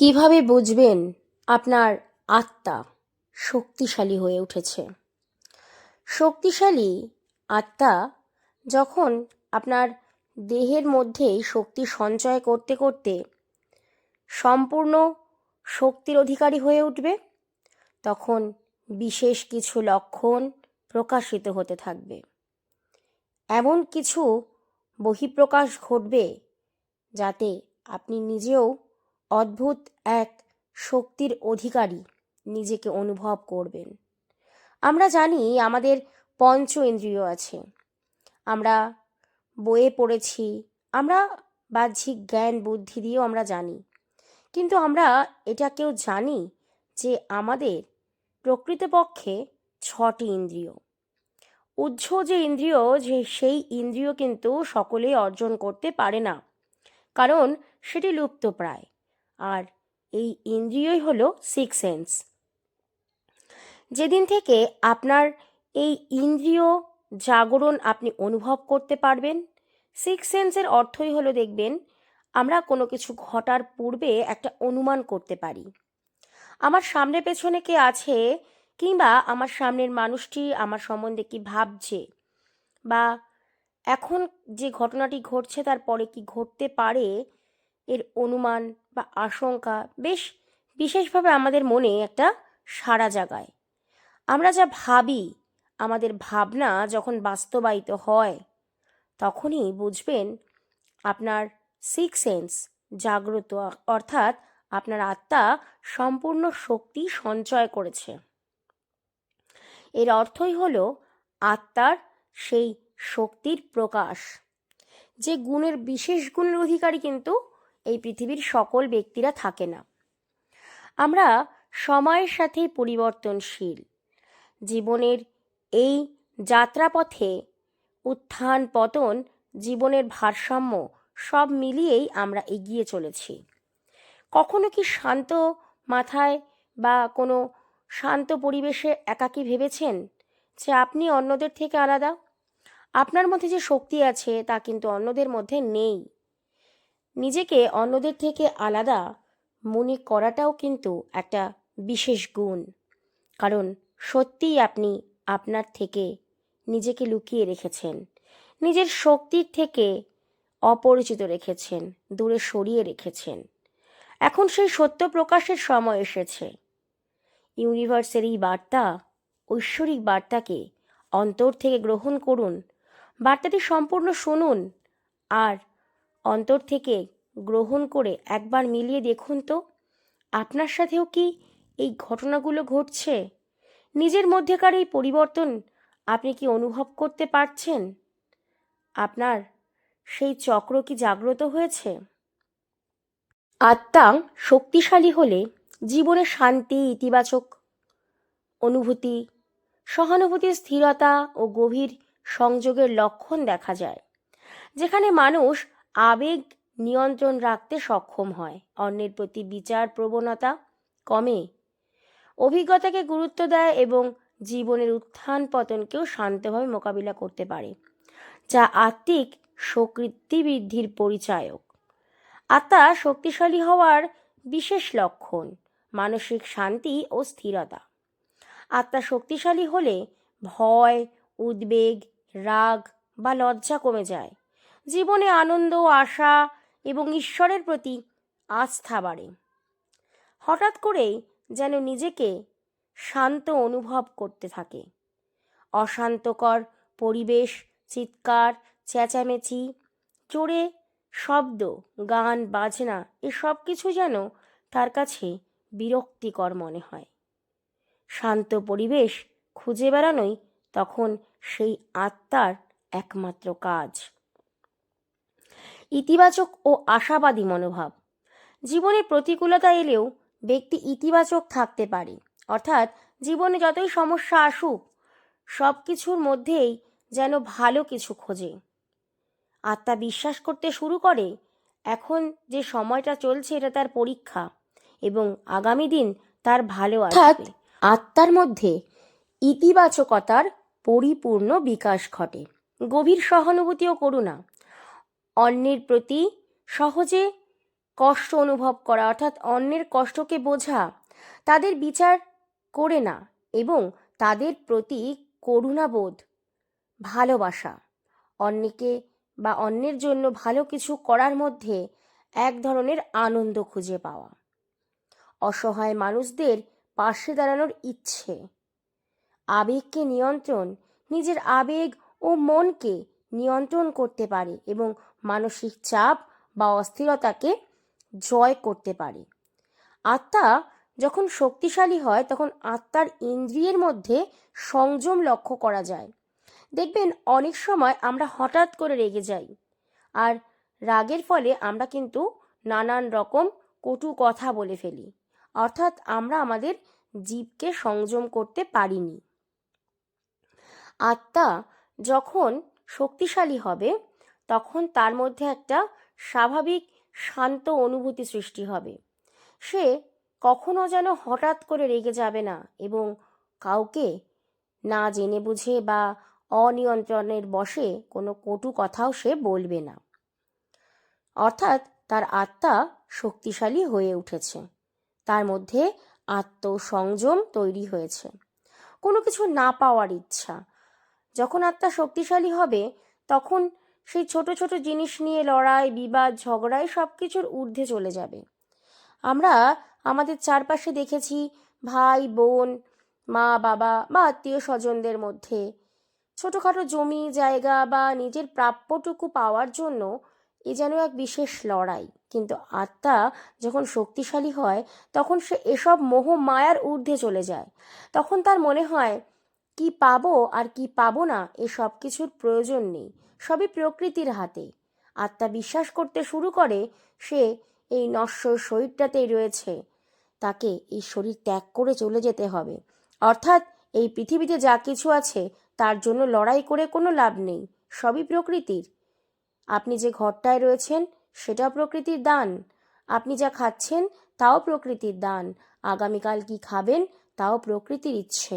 কীভাবে বুঝবেন আপনার আত্মা শক্তিশালী হয়ে উঠেছে? শক্তিশালী আত্মা যখন আপনার দেহের মধ্যেই শক্তি সঞ্চয় করতে করতে সম্পূর্ণ শক্তির অধিকারী হয়ে উঠবে, তখন বিশেষ কিছু লক্ষণ প্রকাশিত হতে থাকবে। এমন কিছু বহিঃপ্রকাশ ঘটবে যাতে আপনি নিজেও অদ্ভুত এক শক্তির অধিকারী নিজেকে অনুভব করবেন। আমরা জানি আমাদের পঞ্চ ইন্দ্রিয় আছে। আমরা বইয়ে পড়েছি, আমরা বাহ্যিক জ্ঞান, বুদ্ধি দিয়েও আমরা জানি। কিন্তু আমরা এটা কেউ জানি যে আমাদের প্রকৃতপক্ষে ছটি ইন্দ্রিয়। উজ্জ যে ইন্দ্রিয়, যে সেই ইন্দ্রিয় কিন্তু সকলেই অর্জন করতে পারে না। কারণ সেটি লুপ্ত প্রায় আর এই ইন্দ্রিয়ই হলো সিক্স সেন্স যেদিন থেকে আপনার এই ইন্দ্রিয় জাগরণ আপনি অনুভব করতে পারবেন সিক্স সেন্সের অর্থই হলো দেখবেন, আমরা কোনো কিছু ঘটার পূর্বে একটা অনুমান করতে পারি। আমার সামনে পেছনে কে আছে কিংবা আমার সামনের মানুষটি আমার সম্বন্ধে কি ভাবছে বা এখন যে ঘটনাটি ঘটছে তার পরে কি ঘটতে পারে এর অনুমান বা আশঙ্কা বেশ বিশেষভাবে আমাদের মনে একটা সাড়া জাগায়। আমরা যা ভাবি, আমাদের ভাবনা যখন বাস্তবায়িত হয়, তখনই বুঝবেন আপনার সিক্স সেন্স জাগ্রত, অর্থাৎ আপনার আত্মা সম্পূর্ণ শক্তি সঞ্চয় করেছে। এর অর্থই হল আত্মার সেই শক্তির প্রকাশ। যে গুণের বিশেষ গুণের অধিকারী কিন্তু এই পৃথিবীর সকল ব্যক্তিরা থাকে না। আমরা সময়ের সাথে পরিবর্তনশীল। জীবনের এই যাত্রাপথে উত্থান, পতন, জীবনের ভারসাম্য সব মিলিয়েই আমরা এগিয়ে চলেছি। কখনো কি শান্ত মাথায় বা কোনো শান্ত পরিবেশে একাকী ভেবেছেন যে আপনি অন্যদের থেকে আলাদা? আপনার মধ্যে যে শক্তি আছে তা কিন্তু অন্যদের মধ্যে নেই। নিজেকে অন্যদের থেকে আলাদা মনে করাটাও কিন্তু একটা বিশেষ গুণ। কারণ সত্যিই আপনি আপনার থেকে নিজেকে লুকিয়ে রেখেছেন, নিজের শক্তির থেকে অপরিচিত রেখেছেন, দূরে সরিয়ে রেখেছেন। এখন সেই সত্য প্রকাশের সময় এসেছে। ইউনিভার্সের এই বার্তা, ঐশ্বরিক বার্তাকে অন্তর থেকে গ্রহণ করুন, বার্তাটি সম্পূর্ণ শুনুন আর অন্তর থেকে গ্রহণ করে একবার মিলিয়ে দেখুন তো, আপনার সাথেও কি এই ঘটনাগুলো ঘটছে? নিজের মধ্যেকার এই পরিবর্তন আপনি কি অনুভব করতে পারছেন? আপনার সেই চক্র কি জাগ্রত হয়েছে? আত্মা শক্তিশালী হলে জীবনে শান্তি, ইতিবাচক অনুভূতি সহানুভূতির স্থিরতা ও গভীর সংযোগের লক্ষণ দেখা যায়। যেখানে মানুষ আবেগ নিয়ন্ত্রণ রাখতে সক্ষম হয়। অন্যের প্রতি বিচার প্রবণতা কমে। অভিজ্ঞতাকে গুরুত্ব দেয় এবং জীবনের উত্থান পতনকেও শান্তভাবে মোকাবিলা করতে পারে, যা আত্মিক স্বীকৃতি বৃদ্ধির পরিচায়ক। আত্মা শক্তিশালী হওয়ার বিশেষ লক্ষণ মানসিক শান্তি ও স্থিরতা। আত্মা শক্তিশালী হলে ভয়, উদ্বেগ, রাগ বা লজ্জা কমে যায়। জীবনে আনন্দ, আশা এবং ঈশ্বরের প্রতি আস্থা বাড়ে। হঠাৎ করেই যেন নিজেকে শান্ত অনুভব করতে থাকে। অশান্তকর পরিবেশ, চিৎকার, চেঁচামেচি চড়ে শব্দ, গান, বাজনা, এসব কিছু যেন তার কাছে বিরক্তিকর মনে হয়। শান্ত পরিবেশ খুঁজে বেড়ানোই তখন সেই আত্মার একমাত্র কাজ। ইতিবাচক ও আশাবাদী মনোভাব। জীবনে প্রতিকূলতা এলেও ব্যক্তি ইতিবাচক থাকতে পারে। অর্থাৎ জীবনে যতই সমস্যা আসুক সব কিছুর মধ্যেই যেন ভালো কিছু খোঁজে। আত্মা বিশ্বাস করতে শুরু করে, এখন যে সময়টা চলছে এটা তার পরীক্ষা এবং আগামী দিন তার ভালো আসবে। আত্মার মধ্যে ইতিবাচকতার পরিপূর্ণ বিকাশ ঘটে। গভীর সহানুভূতি ও করুণা। অন্যের প্রতি সহজে কষ্ট অনুভব করা, অর্থাৎ অন্যের কষ্টকে বোঝা তাদের বিচার করে না এবং তাদের প্রতি করুণাবোধ, ভালোবাসা। অন্যকে বা অন্যের জন্য ভালো কিছু করার মধ্যে এক ধরনের আনন্দ খুঁজে পাওয়া। অসহায় মানুষদের পাশে দাঁড়ানোর ইচ্ছে। আবেগকে নিয়ন্ত্রণ, নিজের আবেগ ও মনকে নিয়ন্ত্রণ করতে পারে এবং মানসিক চাপ বা অস্থিরতাকে জয় করতে পারে। আত্মা যখন শক্তিশালী হয়, তখন আত্মার ইন্দ্রিয়ের মধ্যে সংযম লক্ষ্য করা যায়। দেখবেন, অনেক সময় আমরা হঠাৎ করে রেগে যাই আর রাগের ফলে আমরা কিন্তু নানান রকম কটু কথা বলে ফেলি। অর্থাৎ আমরা আমাদের জীবকে সংযম করতে পারিনি। আত্মা যখন শক্তিশালী হবে, তখন তার মধ্যে একটা স্বাভাবিক শান্ত অনুভূতি সৃষ্টি হবে। সে কখনো যেন হঠাৎ করে রেগে যাবে না এবং কাউকে না জেনে বুঝে বা অনিয়ন্ত্রণের বশে কোনো কটু কথাও সে বলবে না। অর্থাৎ তার আত্মা শক্তিশালী হয়ে উঠেছে। তার মধ্যে আত্মসংযম তৈরি হয়েছে। কোনো কিছু না পাওয়ার ইচ্ছা যখন আত্মা শক্তিশালী হবে, তখন সেই ছোট ছোট জিনিস নিয়ে লড়াই, বিবাদ ঝগড়ায় সব কিছুর ঊর্ধ্বে চলে যাবে। আমরা আমাদের চারপাশে দেখেছি ভাই, বোন, মা, বাবা বা আত্মীয় স্বজনদের মধ্যে। ছোটোখাটো জমি, জায়গা বা নিজের প্রাপ্যটুকু পাওয়ার জন্য এ যেন এক বিশেষ লড়াই। কিন্তু আত্মা যখন শক্তিশালী হয়, তখন সে এসব মোহ মায়ার ঊর্ধ্বে চলে যায়। তখন তার মনে হয় কি পাবো আর কি পাবো না এসব কিছুর প্রয়োজন নেই, সবই প্রকৃতির হাতে। আত্মা বিশ্বাস করতে শুরু করে, সে এই নশ্বর শরীরটাতেই রয়েছে। তাকে এই শরীর ত্যাগ করে চলে যেতে হবে। অর্থাৎ এই পৃথিবীতে যা কিছু আছে, তার জন্য লড়াই করে কোনো লাভ নেই, সবই প্রকৃতির। আপনি যে ঘরটায় রয়েছেন সেটা প্রকৃতির দান। আপনি যা খাচ্ছেন, তাও প্রকৃতির দান। আগামীকাল কি খাবেন, তাও প্রকৃতির ইচ্ছে।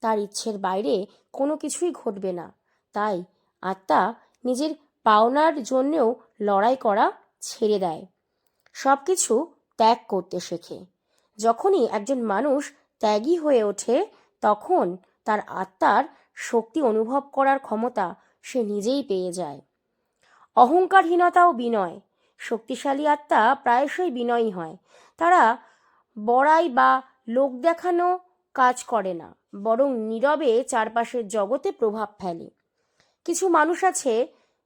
তার ইচ্ছের বাইরে কোনো কিছুই ঘটবে না। তাই আত্মা নিজের পাওনার জন্যেও লড়াই করা ছেড়ে দেয়। সব কিছু ত্যাগ করতে শেখে। যখনই একজন মানুষ ত্যাগী হয়ে ওঠে, তখন তার আত্মার শক্তি অনুভব করার ক্ষমতা সে নিজেই পেয়ে যায়। অহংকারহীনতা ও বিনয়। শক্তিশালী আত্মা প্রায়শই বিনয়ী হয়। তারা বড়াই বা লোক দেখানো কাজ করে না, বরং নীরবে চারপাশের জগতে প্রভাব ফেলে। কিছু মানুষ আছে,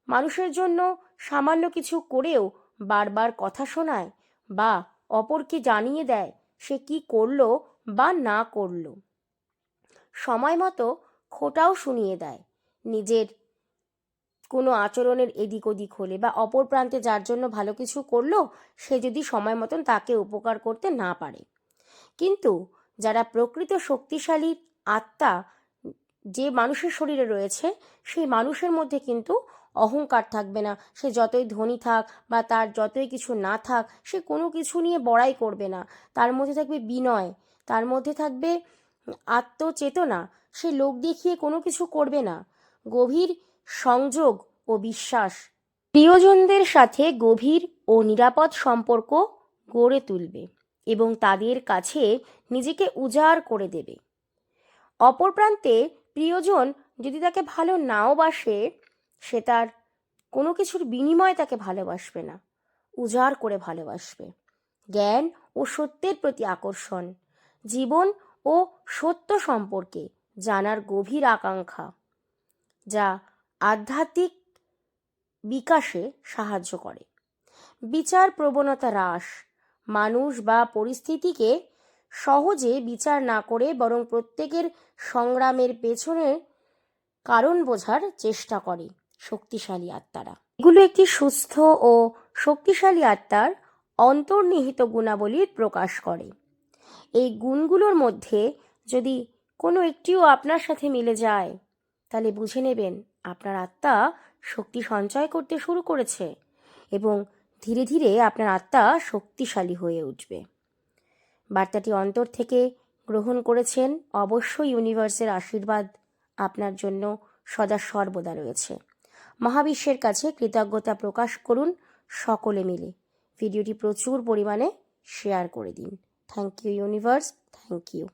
মানুষের জন্য সামান্য কিছু করেও বারবার কথা শোনায় বা অপরকে জানিয়ে দেয় সে কি করল বা না করল। সময় মতো খোটাও শুনিয়ে দেয়, নিজের কোনো আচরণের এদিক ওদিক হলে বা অপর প্রান্তে যার জন্য ভালো কিছু করল, সে যদি সময় মতন তাকে উপকার করতে না পারে। কিন্তু যারা প্রকৃত শক্তিশালী আত্মা, যে মানুষের শরীরে রয়েছে, সেই মানুষের মধ্যে কিন্তু অহংকার থাকবে না। সে যতই ধনী থাক বা তার যতই কিছু না থাক, সে কোনো কিছু নিয়ে বড়াই করবে না। তার মধ্যে থাকবে বিনয়, তার মধ্যে থাকবে আত্মচেতনা। সে লোক দেখিয়ে কোনো কিছু করবে না। গভীর সংযোগ ও বিশ্বাস। প্রিয়জনদের সাথে গভীর ও নিরাপদ সম্পর্ক গড়ে তুলবে। এবং তাদের কাছে নিজেকে উজাড় করে দেবে। অপর প্রান্তে প্রিয়জন যদি তাকে ভালো নাও বাসে, সে তার কোনো কিছুর বিনিময়ে তাকে ভালোবাসবে না, উজাড় করে ভালোবাসবে। জ্ঞান ও সত্যের প্রতি আকর্ষণ, জীবন ও সত্য সম্পর্কে জানার গভীর আকাঙ্ক্ষা, যা আধ্যাত্মিক বিকাশে সাহায্য করে। বিচার প্রবণতা হ্রাস মানুষ বা পরিস্থিতিকে সহজে বিচার না করে বরং প্রত্যেকের সংগ্রামের পেছনে কারণ বোঝার চেষ্টা করে, শক্তিশালী আত্মারা। এগুলো একটি সুস্থ ও শক্তিশালী আত্মার অন্তর্নিহিত গুণাবলীর প্রকাশ করে। এই গুণগুলোর মধ্যে যদি কোনো একটিও আপনার সাথে মিলে যায়, তাহলে বুঝে নেবেন আপনার আত্মা শক্তি সঞ্চয় করতে শুরু করেছে এবং ধীরে ধীরে আপনার আত্মা শক্তিশালী হয়ে উঠবে। বার্তাটি অন্তর থেকে গ্রহণ করেছেন, অবশ্যই ইউনিভার্সের আশীর্বাদ আপনার জন্য সদা সর্বদা রয়েছে। মহাবিশ্বের কাছে কৃতজ্ঞতা প্রকাশ করুন সকলে মিলে। ভিডিওটি প্রচুর পরিমাণে শেয়ার করে দিন। Thank you universe, thank you.